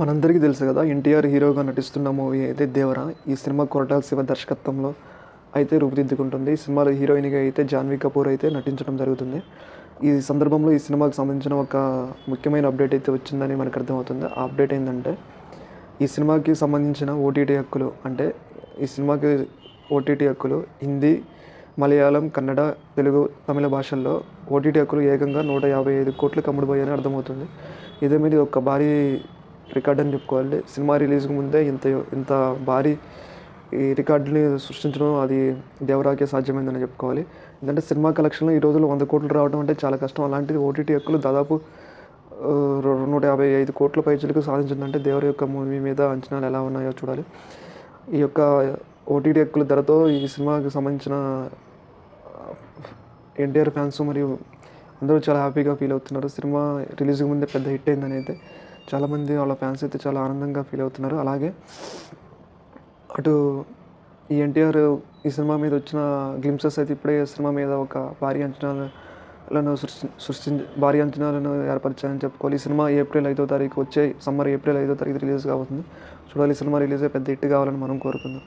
మనందరికీ తెలుసు కదా ఎన్టీఆర్ హీరోగా నటిస్తున్న మూవీ అయితే దేవర. ఈ సినిమా కొరటాల శివ దర్శకత్వంలో అయితే రూపుదిద్దుకుంటుంది. ఈ సినిమాలో హీరోయిన్గా అయితే జాన్వీ కపూర్ అయితే నటించడం జరుగుతుంది. ఈ సందర్భంలో ఈ సినిమాకి సంబంధించిన ఒక ముఖ్యమైన అప్డేట్ అయితే వచ్చిందని మనకు అర్థమవుతుంది. ఆ అప్డేట్ ఏంటంటే ఈ సినిమాకి సంబంధించిన ఓటీటీ హక్కులు అంటే ఈ సినిమాకి ఓటీటీ హక్కులు హిందీ మలయాళం కన్నడ తెలుగు తమిళ భాషల్లో ఓటీటీ హక్కులు ఏకంగా నూట యాభై ఐదు కోట్లకు అమ్ముడుపోయాయని అర్థమవుతుంది. ఇదే మీద ఒక భారీ రికార్డ్ అని చెప్పుకోవాలి. సినిమా రిలీజ్కి ముందే ఇంత ఇంత భారీ ఈ రికార్డుని సృష్టించడం అది దేవరాకే సాధ్యమైందని చెప్పుకోవాలి. ఎందుకంటే సినిమా కలెక్షన్లో ఈ రోజుల్లో వంద కోట్లు రావడం అంటే చాలా కష్టం. అలాంటిది ఓటీటీ హక్కులు దాదాపు నూట యాభై ఐదు కోట్ల పైచలకు సాధించిందంటే దేవర యొక్క మూవీ మీద అంచనాలు ఎలా ఉన్నాయో చూడాలి. ఈ యొక్క ఓటీటీ హక్కుల ధరతో ఈ సినిమాకి సంబంధించిన ఎన్టీఆర్ ఫ్యాన్స్ మరియు అందరూ చాలా హ్యాపీగా ఫీల్ అవుతున్నారు. సినిమా రిలీజ్ ముందే పెద్ద హిట్ అయిందని అయితే చాలామంది వాళ్ళ ఫ్యాన్స్ అయితే చాలా ఆనందంగా ఫీల్ అవుతున్నారు. అలాగే అటు ఈ ఎన్టీఆర్ ఈ సినిమా మీద వచ్చిన గ్లిమ్సెస్ అయితే ఇప్పుడే సినిమా మీద ఒక భారీ అంచనాలను సృష్టి సృష్టి భారీ అంచనాలను ఏర్పరిచాయని చెప్పుకోవాలి. ఈ సినిమా ఏప్రిల్ ఐదో తారీఖు వచ్చే సమ్మర్ ఏప్రిల్ ఐదో తారీఖు రిలీజ్ కాబోతుంది. చూడాలి ఈ సినిమా రిలీజ్ అయ్యి పెద్ద హిట్ కావాలని మనం కోరుకుందాం.